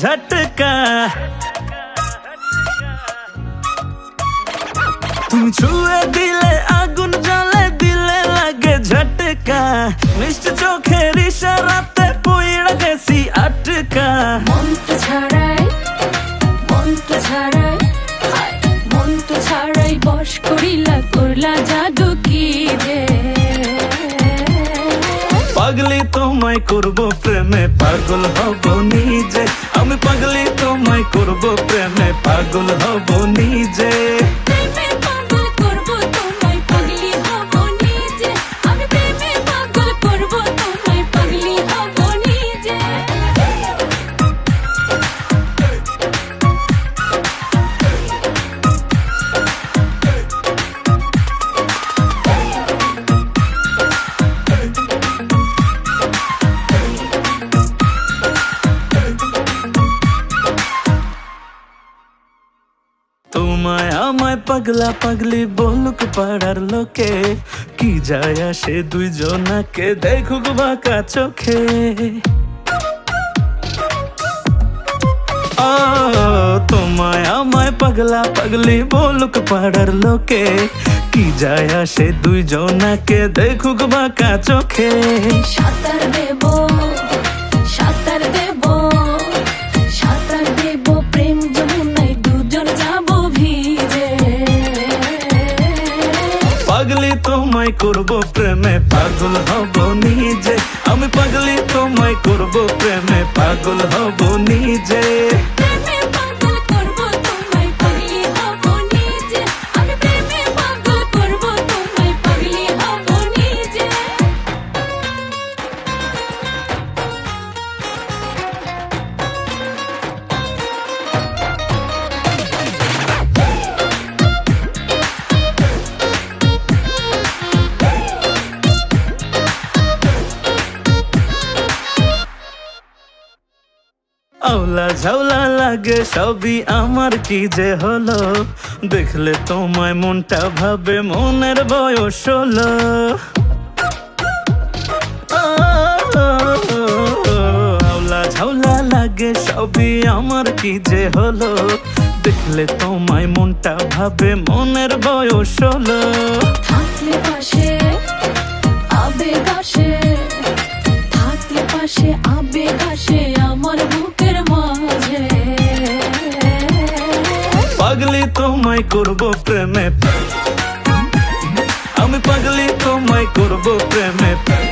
ঝটকা তুমি ছুঁয়ে দিলে আগুন জ্বলে দিলে লাগে ঝটকা মিষ্টি চোখের ইশারাতে পুইড়া গেছি আটকা মন্ত্র ছাড়াই মন্ত্র ছাড়াই হায়, মন্ত্র ছাড়াই বস করিলা করলা জাদু কি যে? পাগলি তোমায় করব প্রেমে পাগল হব নিজে। আমি পাগলি তোমায় করব প্রেমে। পাগল হব নিজে। তোমায়, আমায় পাগলা পাগলি বলুক পাড়ার লোকে। কি যায় আসে দুইজনাকে, দেখুক বাঁকা চোখে। তোমায়, আমায় পাগলা পাগলি বলুক পাড়ার লোকে। কি যায় আসে দুইজনাকে, দেখুক বাঁকা চোখে। সাঁতার দেব। তোমায় করব প্রেমে পাগল হব নিজে। আমি পাগলি তোমায় করব প্রেমে। পাগল হব আওলা ঝাউলা লাগে, সবই আমার কি যে হলো? দেখলে তোমায় মনটা ভাবে, মনের বয়স হলো। আওলা ঝাউলা লাগে, সবই আমার কি যে হলো? দেখলে তোমায় মনটা ভাবে, মনের বয়স হলো। তোমায় করব প্রেমে। আমি পাগলি তোমায় করব প্রেমে।